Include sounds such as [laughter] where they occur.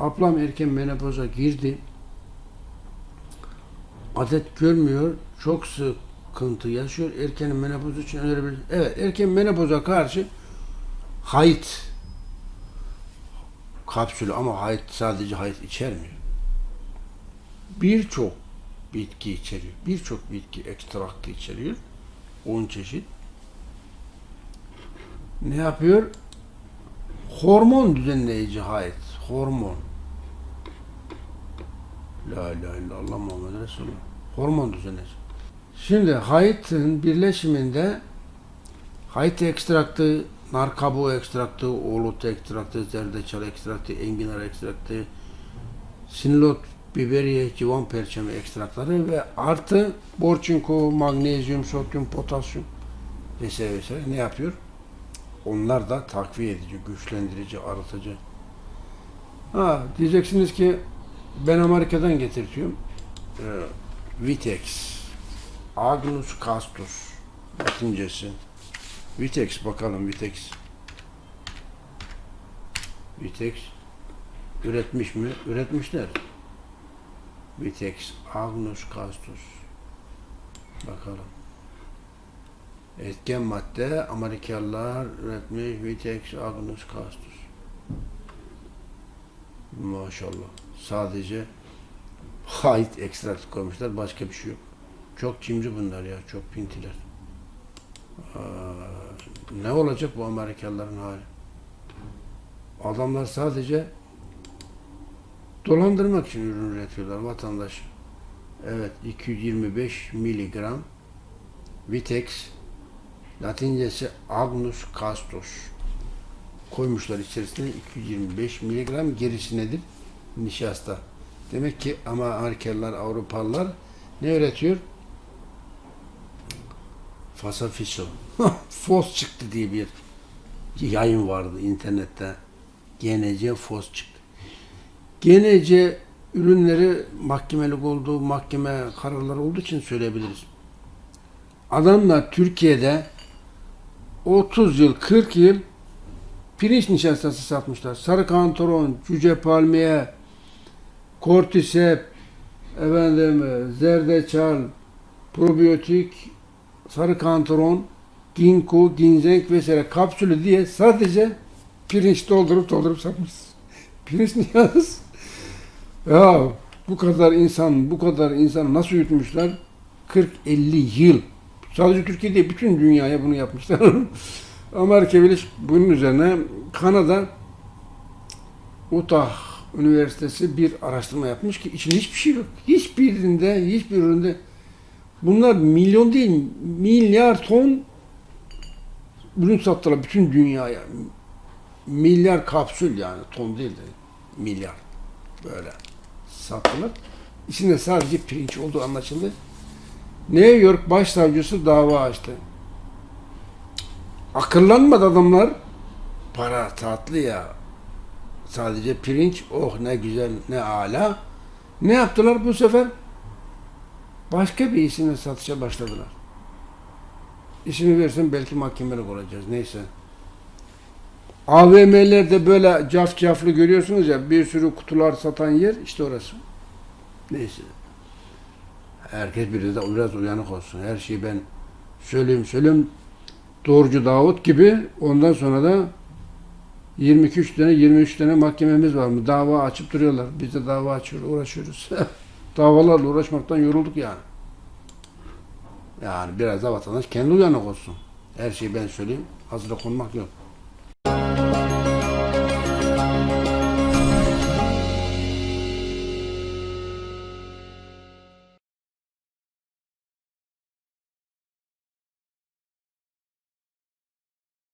Ablam erken menopoza girdi. Adet görmüyor. Çok sıkıntı yaşıyor. Erken menopoz için önerebilir. Evet erken menopoza karşı hayt kapsülü ama hayt sadece hayt içermiyor. Birçok bitki içeriyor. Birçok bitki ekstraktı içeriyor. 10 çeşit. Ne yapıyor? Hormon düzenleyici hayat. Hormon. La ilahe illallah Muhammed Resulullah. Hormon düzenleyici. Şimdi hayatın birleşiminde hayat ekstraktı, nar kabuğu ekstraktı, oğlut ekstraktı, zerdeçal ekstraktı, enginar ekstraktı, sinilot, biberiye, civan perçemi ekstrakları ve artı borçinko, magnezyum, sodyum, potasyum vesaire vesaire ne yapıyor? Onlar da takviye edici, güçlendirici, arıtıcı. Ha, diyeceksiniz ki ben Amerika'dan getirtiyorum. Ee, Vitex, Agnus castus, latincesi. Vitex bakalım Vitex. Vitex üretmiş mi? Üretmişler. Vitex, Agnus castus. Bakalım. Etken madde Amerikalılar üretmiş Vitex Agnus Castus. Maşallah. Sadece hayt ekstrakt koymuşlar. Başka bir şey yok. Çok cimri bunlar ya. Çok pintiler. Aa, ne olacak bu Amerikalıların hali? Adamlar sadece dolandırmak için ürün üretiyorlar vatandaş. Evet 225 miligram Vitex Latincesi Agnus castus koymuşlar içerisine 225 miligram gerisi nedir? Nişasta. Demek ki ama Amerikalılar, Avrupalılar ne üretiyor? Fasafiso. [laughs] Fos çıktı diye bir yayın vardı internette. GNC Fos çıktı. GNC ürünleri mahkemelik olduğu, mahkeme kararları olduğu için söyleyebiliriz. Adamlar Türkiye'de 30 yıl, 40 yıl pirinç nişastası satmışlar. Sarı kantaron, cüce palmiye, kortisep, efendim, zerdeçal, probiyotik, sarı kantaron, ginkgo, ginzenk vesaire kapsülü diye sadece pirinç doldurup doldurup satmış. [laughs] Pirinç nişastası. Ya bu kadar insan, bu kadar insan nasıl yutmuşlar? 40-50 yıl. Sadece Türkiye değil, bütün dünyaya bunu yapmışlar. [laughs] Amerika Birleşik bunun üzerine Kanada Utah Üniversitesi bir araştırma yapmış ki içinde hiçbir şey yok. Hiçbirinde, hiçbir bunlar milyon değil, milyar ton ürün sattılar bütün dünyaya. Milyar kapsül yani ton değil de milyar böyle sattılar. İçinde sadece pirinç olduğu anlaşıldı. New York Başsavcısı dava açtı. Akıllanmadı adamlar. Para tatlı ya. Sadece pirinç, oh ne güzel, ne ala. Ne yaptılar bu sefer? Başka bir isimle satışa başladılar. İsmi versen belki mahkemelik olacağız. Neyse. AVM'lerde böyle caf caflı görüyorsunuz ya bir sürü kutular satan yer işte orası. Neyse. Herkes bir biraz uyanık olsun. Her şeyi ben söyleyeyim söyleyeyim. Doğrucu Davut gibi ondan sonra da 22 tane 23 tane mahkememiz var mı? Dava açıp duruyorlar. Biz de dava açıyor, uğraşıyoruz. [laughs] Davalarla uğraşmaktan yorulduk yani. Yani biraz da vatandaş kendi uyanık olsun. Her şeyi ben söyleyeyim. Hazıra konmak yok.